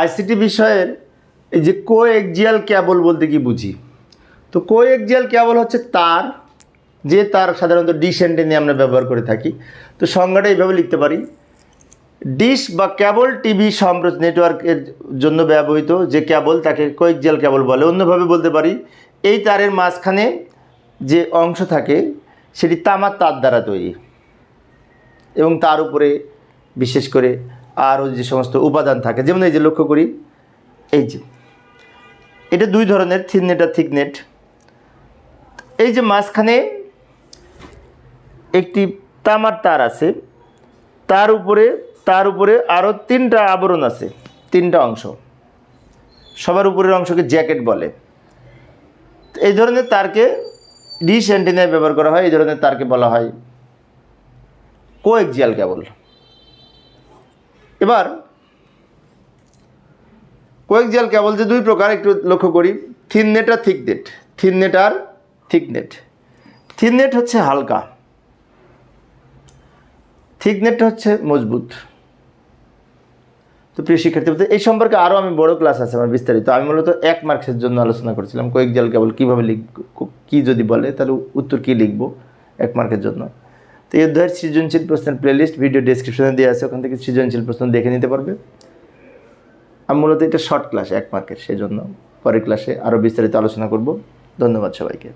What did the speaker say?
ICT বিষয়ের এই যে কো এক্সিয়াল ক্যাবল বলতে কি বুঝি? তো কো এক্সিয়াল ক্যাবল হচ্ছে তার, যে তার সাধারণত ডিশ অ্যান্টেনে আমরা ব্যবহার করে থাকি। তো সংজ্ঞাটা এইভাবে লিখতে পারি। ডিশ বা ক্যাবল টিভি সম্প্রচার নেটওয়ার্কের জন্য ব্যবহৃত যে ক্যাবল তাকে কোয়েকজিয়াল ক্যাবল বলে। অন্যভাবে বলতে পারি, এই তারের মাঝখানে যে অংশ থাকে, সেটি তামার তার দ্বারা তৈরি। এবং তার উপরে বিশেষ করে আরও যে সমস্ত উপাদান থাকে, যেমন এই যে লক্ষ্য করি, এই যে, এটা দুই ধরনের, থিন নেট আর থিক নেট। এই যে মাঝখানে একটি তামার তার আছে, তার উপরে তার উপরে আরও তিনটা আবরণ আছে, তিনটা অংশ। সবার উপরের অংশকে জ্যাকেট বলে। এই ধরনের তারকে ডিশ অ্যান্টেনায় ব্যবহার করা হয়, এই ধরনের তারকে বলা হয় কোএক্সিয়াল কেবল। এবার কোএক্সিয়াল কেবল যে দুই প্রকার, একটু লক্ষ্য করি। থিন নেট আর থিক নেট। থিন নেট আর থিক নেট। থিন নেট হচ্ছে হালকা। থিক নেটটা হচ্ছে মজবুত। তো প্রিয় শিক্ষার্থী বলতে এই সম্পর্কে আরও আমি বড় ক্লাস আছে আমার বিস্তারিত। আমি মূলত এক মার্কসের জন্য আলোচনা করছিলাম। কয়েক জাল কেবল কীভাবে লিখব, কী যদি বলে, তাহলে উত্তর কী লিখব এক মার্কের জন্য? তো এই অধ্যায়ের সৃজনশীল প্রশ্নের প্লেলিস্ট ভিডিও ডিসক্রিপশনে দিয়ে আছে, ওখান থেকে সৃজনশীল প্রশ্ন দেখে নিতে পারবে। আমি মূলত এটা শর্ট ক্লাস এক মার্কের সেই জন্য পরের ক্লাসে আরও বিস্তারিত আলোচনা করব। ধন্যবাদ সবাইকে।